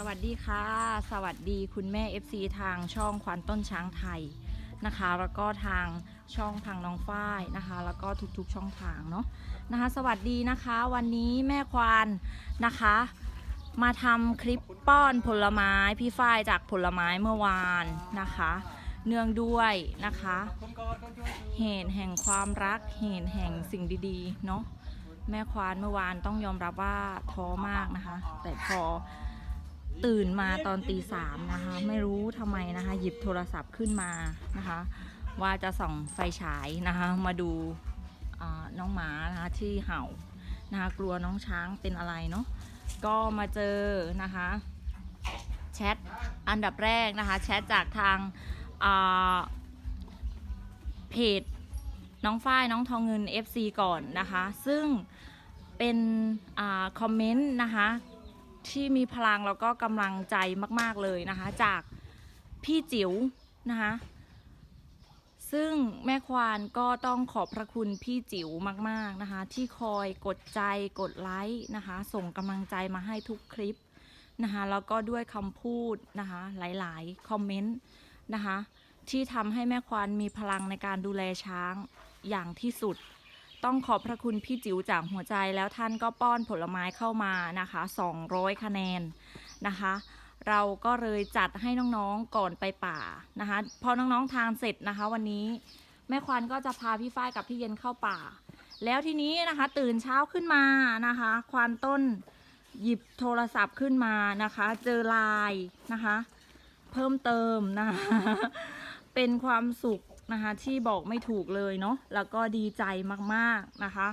สวัสดีค่ะ สวัสดีคุณแม่ FC ทางช่องควันต้นช้างไทยนะคะ แล้วก็ทางช่องทางน้องฝ้ายนะคะ แล้วก็ทุกๆช่องทางเนาะนะคะ สวัสดีนะคะ วันนี้แม่ควานนะคะ มาทำคลิปป้อนผลไม้พี่ฝ้ายจากผลไม้เมื่อวานนะคะ เนื่องด้วยนะคะ เหตุแห่งความรักเหตุแห่งสิ่งดีๆเนาะแม่ควานเมื่อวานต้องยอมรับว่าท้อมากนะคะ แต่พอ ตื่นมาตอนตีสามนะคะ ไม่รู้ทำไมนะคะ หยิบโทรศัพท์ขึ้นมานะคะ ว่าจะส่องไฟฉายนะคะ มาดูน้องหมานะคะที่เห่านะคะกลัวน้องช้างเป็นอะไรเนาะก็มาเจอนะคะแชทอันดับแรกนะคะแชทจากทางเพจน้องฝ้ายน้องทองเงิน FC ก่อนนะคะ ซึ่งเป็นอคอมเมนต์นะคะ ที่มีพลังแล้วก็กำลังใจมาก ๆ เลยนะคะ จากพี่จิ๋วนะคะ ซึ่งแม่ควานก็ต้องขอบพระคุณพี่จิ๋วมาก ๆ นะคะ ที่คอยกดใจกดไลค์นะคะ ส่งกำลังใจมาให้ทุกคลิปนะคะแล้วก็ด้วยคำพูดนะคะหลาย ๆ คอมเมนต์นะคะที่ทำให้แม่ควานมีพลังในการดูแลช้างอย่างที่สุด ต้องขอบพระคุณพี่จิ๋วจากหัวใจแล้วท่านก็ป้อนผลไม้เข้ามานะคะ 200 คะแนนนะคะ เราก็เลยจัดให้น้องๆก่อนไปป่านะคะ พอน้องๆทานเสร็จนะคะ วันนี้แม่ควานก็จะพาพี่ฝ้ายกับพี่เย็นเข้าป่า แล้วทีนี้นะคะตื่นเช้าขึ้นมานะคะ ควานต้นหยิบโทรศัพท์ขึ้นมานะคะ เจอไลน์นะคะ เพิ่มเติมนะคะเป็นความสุข นะคะที่บอกไม่ถูกเลยเนาะแล้วก็ดีใจมากๆนะคะ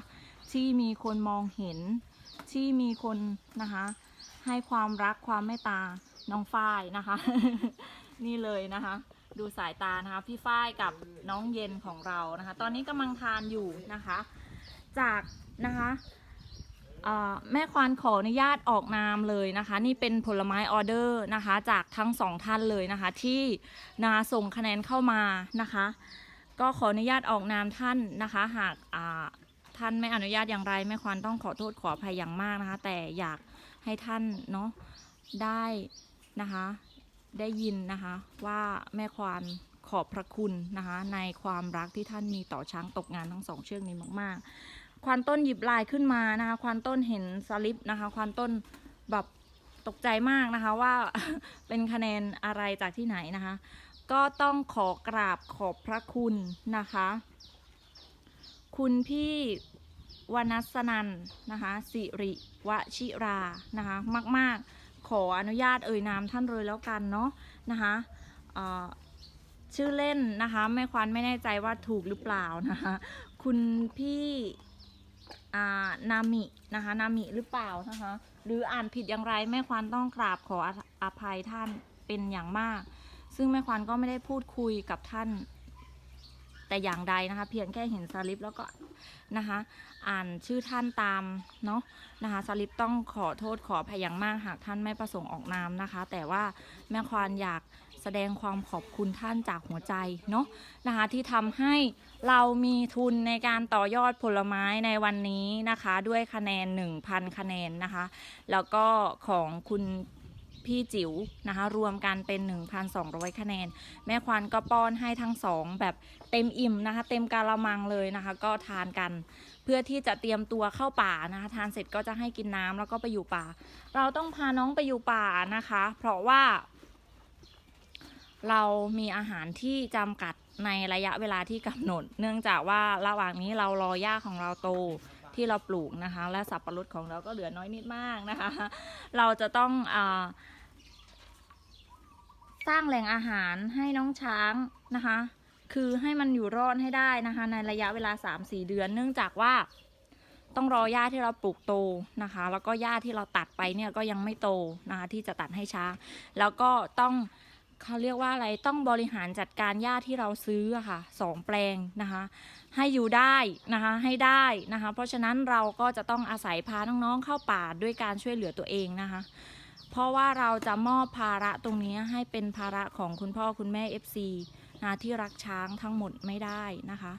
ที่มีคนมองเห็นที่มีคนนะคะ ให้ความรักความเมตตาน้องฝ้ายนะคะ นี่เลยนะคะ ดูสายตานะคะ พี่ฝ้ายกับน้องเย็นของเรานะคะ ตอนนี้กำลังทานอยู่นะคะ จากนะคะ แม่ควานขออนุญาตออกนามเลยนะคะ นี่เป็นผลไม้ออเดอร์นะคะ จากทั้งสองท่านเลยนะคะ ที่นาส่งคะแนนเข้ามานะคะ ก็ขออนุญาตออกนามท่านนะคะ หากท่านไม่อนุญาตอย่างไรแม่ควานต้องขอโทษขออภัยอย่างมากนะคะ แต่อยากให้ท่านเนาะได้นะคะ ได้ยินนะคะว่าแม่ควานขอบพระคุณนะคะ ในความรักที่ท่านมีต่อช้างตกงานทั้งสองเชือกนี้มาก ๆ ควานต้นหยิบลายขึ้นมานะคะ ควานต้นเห็นสลิปนะคะ ควานต้นแบบตกใจมากนะคะว่าเป็นคะแนนอะไรจากที่ไหนนะคะ ก็ต้องขอกราบขอบพระคุณนะคะ คุณพี่วนัสนันนะคะสิริวชิรานะคะมาก ๆ ขออนุญาตเอ่ยนามท่านเลยแล้วกันเนาะนะคะชื่อเล่นนะคะแม่ควานไม่แน่ใจว่าถูกหรือเปล่านะคะ คุณพี่ นามินะคะนามิหรือเปล่านะคะ หรืออ่านผิดอย่างไรแม่ควานต้องกราบขออภัยท่านเป็นอย่างมาก ซึ่งแม่ควานก็ไม่ได้พูดคุยกับท่าน แต่อย่างใดนะคะ เพียงแค่เห็นสลิปแล้วก็นะคะ อ่านชื่อท่านตามเนาะนะคะสลิปต้องขอโทษขออภัยอย่างมากหากท่านไม่ประสงค์ออกนามนะคะ แต่ว่าแม่ควานอยาก แสดงความขอบคุณท่านจากหัวใจเนาะนะคะที่ทำให้เรามีทุนในการต่อยอดผลไม้ในวันนี้นะคะ ด้วยคะแนน 1,000 คะแนนนะคะ แล้วก็ของคุณพี่จิ๋วนะคะ รวมกันเป็น 1,200 คะแนน แม่ควานก็ป้อนให้ทั้งสองแบบเต็มอิ่มนะคะ เต็มกาละมังเลยนะคะ ก็ทานกัน เพื่อที่จะเตรียมตัวเข้าป่านะคะ ทานเสร็จก็จะให้กินน้ำแล้วก็ไปอยู่ป่า เราต้องพาน้องไปอยู่ป่านะคะ เพราะว่า เรามีอาหารที่จำกัดในระยะเวลาที่กำหนด เนื่องจากว่าระหว่างนี้เรารอหญ้าของเราโตที่เราปลูกนะคะ และสับปะรดของเราก็เหลือน้อยนิดมากนะคะ เราจะต้องอสร้างแหล่งอาหารให้น้องช้างนะคะ คือให้มันอยู่รอดให้ได้นะคะ ในระยะเวลา 3-4 เดือน เนื่องจากว่าต้องรอหญ้าที่เราปลูกโตนะคะ แล้วก็หญ้าที่เราตัดไปเนี่ยก็ยังไม่โตนะคะที่จะตัดให้ช้าง แล้วก็ต้อง เขาเรียกว่าอะไรต้องบริหารจัดการหญ้าที่เราซื้ออะค่ะสองแปลงนะคะ ให้อยู่ได้นะคะให้ได้นะคะ เพราะฉะนั้นเราก็จะต้องอาศัยพาน้องๆเข้าป่าด้วยการช่วยเหลือตัวเองนะคะ เพราะว่าเราจะมอบภาระตรงนี้ให้เป็นภาระของคุณพ่อคุณแม่ FC นะที่รักช้างทั้งหมดไม่ได้นะคะ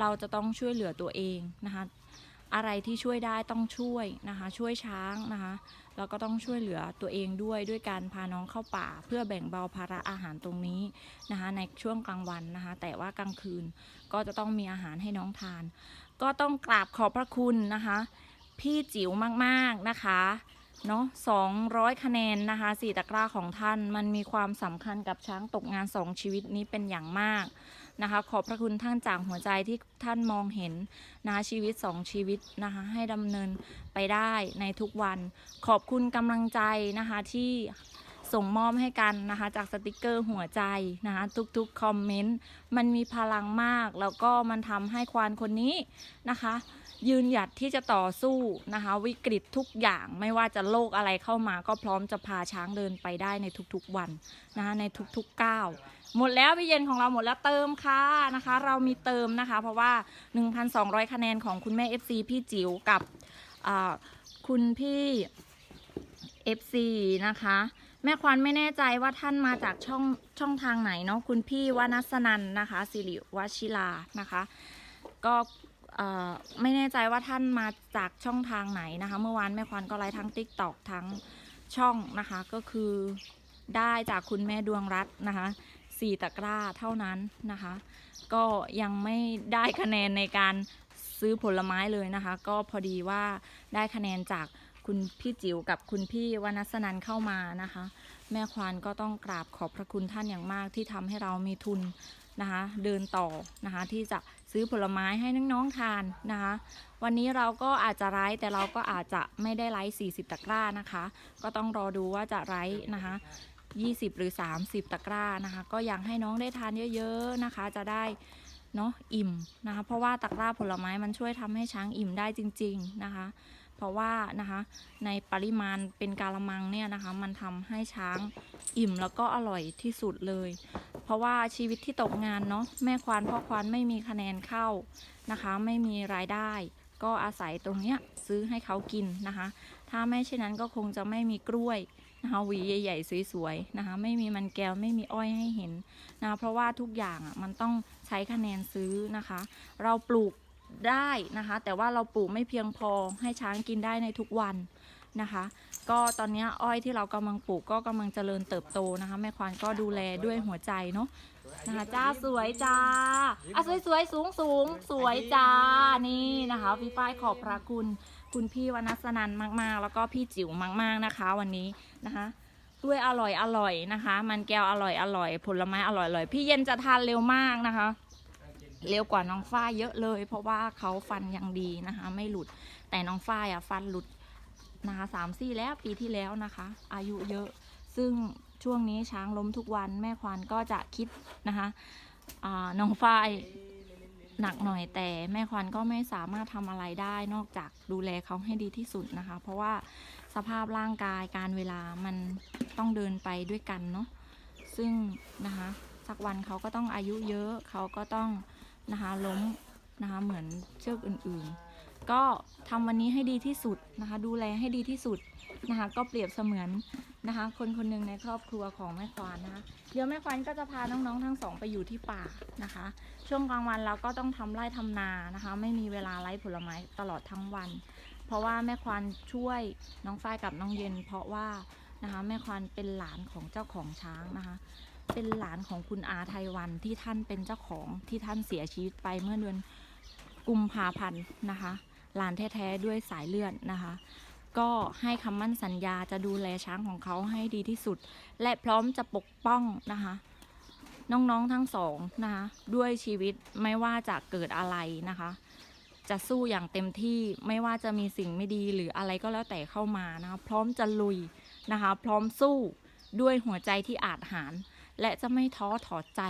เราจะต้องช่วยเหลือตัวเองนะคะ อะไรที่ช่วยได้ต้องช่วยนะคะ ช่วยช้างนะคะแล้วก็ต้องช่วยเหลือตัวเองด้วยด้วยการพาน้องเข้าป่า เพื่อแบ่งเบาภาระอาหารตรงนี้นะคะ ในช่วงกลางวันนะคะ แต่ว่ากลางคืนก็จะต้องมีอาหารให้น้องทาน ก็ต้องกราบขอบพระคุณนะคะ พี่จิ๋วมากๆนะคะ เนาะ200คะแนนนะคะสี่ตะกร้าของท่านมันมีความสำคัญกับช้างตกงาน2ชีวิตนี้เป็นอย่างมากนะคะ ขอบพระคุณท่านจากหัวใจที่ท่านมองเห็นนะคะชีวิต2ชีวิตนะคะให้ดำเนินไปได้ในทุกวัน ขอบคุณกำลังใจนะคะที่ ส่งมอบให้กันนะคะ จากสติกเกอร์หัวใจนะคะทุกๆคอมเมนต์มันมีพลังมาก แล้วก็มันทำให้ควานคนนี้นะคะ ยืนหยัดที่จะต่อสู้นะคะ วิกฤตทุกอย่างไม่ว่าจะโรคอะไรเข้ามา ก็พร้อมจะพาช้างเดินไปได้ในทุกๆวันนะคะในทุกๆก้าวหมดแล้วพี่เย็นของเราหมดแล้วเติมค่ะนะคะ เรามีเติมนะคะ เพราะว่า 1,200 คะแนนของคุณแม่ FC พี่จิ๋วกับคุณพี่ FC นะคะ แม่ควันไม่แน่ใจว่าท่านมาจากช่องช่องทางไหนเนาะคุณพี่วนัสนันนะคะสิริวชิลานะคะ ก็ไม่แน่ใจว่าท่านมาจากช่องทางไหนนะคะ เมื่อวานแม่ควันก็ไลฟ์ทั้ง t ิ k t o k ทั้งช่องนะคะ ก็คือได้จากคุณแม่ดวงรัตน์นะคะสี่ตะกร้าเท่านั้นนะคะ ก็ยังไม่ได้คะแนนในการซื้อผลไม้เลยนะคะ ก็พอดีว่าได้คะแนนจาก คุณพี่จิ๋วกับคุณพี่วนัสนันเข้ามานะคะ แม่ควานก็ต้องกราบขอบพระคุณท่านอย่างมากที่ทำให้เรามีทุนนะคะเดินต่อนะคะที่จะซื้อผลไม้ให้น้องๆทานนะคะ วันนี้เราก็อาจจะไลฟ์แต่เราก็อาจจะไม่ได้ไลฟ์40 ตะกร้านะคะ ก็ต้องรอดูว่าจะไลฟ์นะคะ20 หรือ 30 ตะกร้านะคะ ก็อยากให้น้องได้ทานเยอะๆนะคะ จะได้เนาะอิ่มนะคะ เพราะว่าตะกร้าผลไม้มันช่วยทำให้ช้างอิ่มได้จริง ๆนะคะ เพราะว่านะคะในปริมาณเป็นกาละมังเนี่ยนะคะ มันทำให้ช้างอิ่มแล้วก็อร่อยที่สุดเลย เพราะว่าชีวิตที่ตกงานเนาะแม่ควานพ่อควานไม่มีคะแนนเข้านะคะ ไม่มีรายได้ ก็อาศัยตรงเนี้ยซื้อให้เขากินนะคะ ถ้าไม่เช่นนั้นก็คงจะไม่มีกล้วยนะคะหวีใหญ่ๆสวยๆนะคะ ไม่มีมันแก้วไม่มีอ้อยให้เห็นนะคะเพราะว่าทุกอย่างอะมันต้องใช้คะแนนซื้อนะคะ เราปลูก ได้นะคะ แต่ว่าเราปลูกไม่เพียงพอให้ช้างกินได้ในทุกวันนะคะ ก็ตอนนี้อ้อยที่เรากำลังปลูกก็กำลังเจริญเติบโตนะคะ แม่ควานก็ดูแลด้วยหัวใจเนาะนะคะจ้าสวยจ้าอะสวยสวยสูงสูงสวยจ้านี่นะคะพี่ฝ้ายขอบพระคุณคุณพี่วนัสนันมาก ๆ แล้วก็พี่จิ๋วมาก ๆนะคะ วันนี้นะคะกล้วยอร่อยอร่อยนะคะ มันแก้วอร่อยอร่อย ผลไม้อร่อยอร่อยพี่เย็นจะทานเร็วมากนะคะ เร็วกว่าน้องฝ้ายเยอะเลย เพราะว่าเขาฟันยังดีนะคะ ไม่หลุดแต่น้องฝ้ายอะฟันหลุดนะคะสามสี่แล้วปีที่แล้วนะคะ อายุเยอะ ซึ่งช่วงนี้ช้างล้มทุกวันแม่ควานก็จะคิดนะคะน้องฝ้ายหนักหน่อยแต่แม่ควานก็ไม่สามารถทำอะไรได้นอกจากดูแลเขาให้ดีที่สุดนะคะ เพราะว่าสภาพร่างกายการเวลามันต้องเดินไปด้วยกันเนาะซึ่งนะคะสักวันเขาก็ต้องอายุเยอะเขาก็ต้อง นะคะล้มนะคะเหมือนเชือกอื่นๆ ก็ทำวันนี้ให้ดีที่สุดนะคะ ดูแลให้ดีที่สุดนะคะ ก็เปรียบเสมือนนะคะ คนคนหนึ่งในครอบครัวของแม่ควานนะคะเดี๋ยวแม่ควานก็จะพาน้องๆทั้งสองไปอยู่ที่ป่านะคะ ช่วงกลางวันเราก็ต้องทำไร่ทำนานะคะ ไม่มีเวลาไล่ผลไม้ตลอดทั้งวัน เพราะว่าแม่ควานช่วยน้องฝ้ายกับน้องเย็น เพราะว่านะคะแม่ควานเป็นหลานของเจ้าของช้างนะคะ เป็นหลานของคุณอาไทยวันที่ท่านเป็นเจ้าของที่ท่านเสียชีวิตไปเมื่อเดือนกุมภาพันธ์นะคะ หลานแท้ๆด้วยสายเลือดนะคะ ก็ให้คำมั่นสัญญาจะดูแลช้างของเขาให้ดีที่สุด และพร้อมจะปกป้องนะคะ น้องๆทั้งสองนะคะด้วยชีวิตไม่ว่าจะเกิดอะไรนะคะ จะสู้อย่างเต็มที่ไม่ว่าจะมีสิ่งไม่ดีหรืออะไรก็แล้วแต่เข้ามานะคะ พร้อมจะลุยนะคะ พร้อมสู้ด้วยหัวใจที่อาจหาร และจะไม่ท้อถอดใจ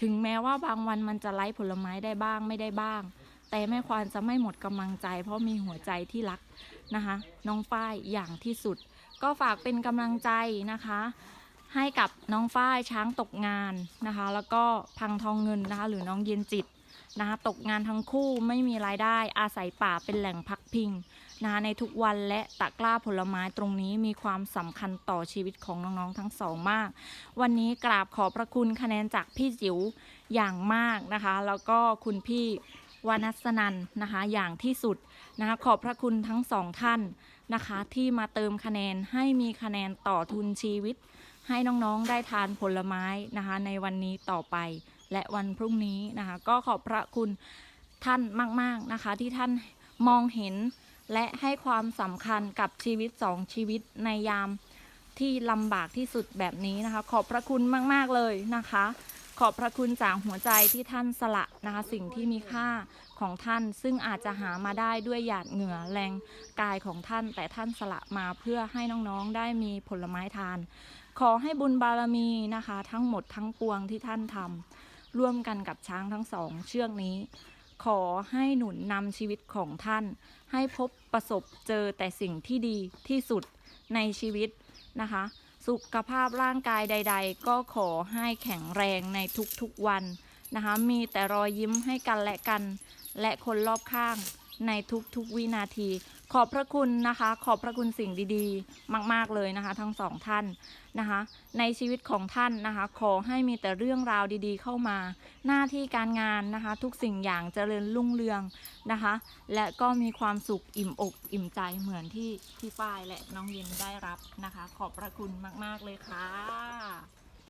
ถึงแม้ว่าบางวันมันจะไล่ผลไม้ได้บ้างไม่ได้บ้าง แต่แม่ควานจะไม่หมดกำลังใจ เพราะมีหัวใจที่รักนะคะ น้องฝ้ายอย่างที่สุด ก็ฝากเป็นกำลังใจนะคะให้กับน้องฝ้ายช้างตกงานนะคะ แล้วก็พังทองเงินนะคะ หรือน้องเย็นจิต นะคะตกงานทั้งคู่ไม่มีรายได้อาศัยป่าเป็นแหล่งพักพิงนะคะในทุกวันและตะกร้าผลไม้ตรงนี้มีความสำคัญต่อชีวิตของน้องๆทั้งสองมาก วันนี้กราบขอพระคุณคะแนนจากพี่จิ๋วอย่างมากนะคะ แล้วก็คุณพี่วานัสนันนะคะอย่างที่สุดนะคะขอบพระคุณทั้งสองท่านนะคะ ที่มาเติมคะแนนให้มีคะแนนต่อทุนชีวิต ให้น้องๆได้ทานผลไม้นะคะ ในวันนี้ต่อไป และวันพรุ่งนี้นะคะ ก็ขอบพระคุณท่านมาก ๆนะคะ ที่ท่านมองเห็นและให้ความสำคัญกับชีวิตสองชีวิตในยามที่ลำบากที่สุดแบบนี้นะคะ ขอบพระคุณมาก ๆ เลยนะคะ ขอบพระคุณจากหัวใจที่ท่านสละนะคะ สิ่งที่มีค่าของท่าน ซึ่งอาจจะหามาได้ด้วยหยาดเหงื่อแรงกายของท่าน แต่ท่านสละมาเพื่อให้น้องๆได้มีผลไม้ทาน ขอให้บุญบารมีนะคะ ทั้งหมดทั้งปวงที่ท่านทำ ร่วมกันกับช้างทั้งสองเชือกนี้ ขอให้หนุนนำชีวิตของท่าน ให้พบประสบเจอแต่สิ่งที่ดีที่สุดในชีวิตนะคะ สุขภาพร่างกายใด ๆ ก็ขอให้แข็งแรงในทุกๆวันนะคะ มีแต่รอยยิ้มให้กันและกัน และคนรอบข้าง ในทุกๆวินาที ขอบพระคุณนะคะ ขอบพระคุณสิ่งดีๆ มากๆเลยนะคะ ทั้งสองท่านนะคะ ในชีวิตของท่านนะคะ ขอให้มีแต่เรื่องราวดีๆ เข้ามา หน้าที่การงานนะคะ ทุกสิ่งอย่างเจริญรุ่งเรืองนะคะ และก็มีความสุขอิ่มอกอิ่มใจเหมือนที่พี่ฝ้ายและน้องเย็นได้รับนะคะ ขอบพระคุณมาก ๆเลยค่ะ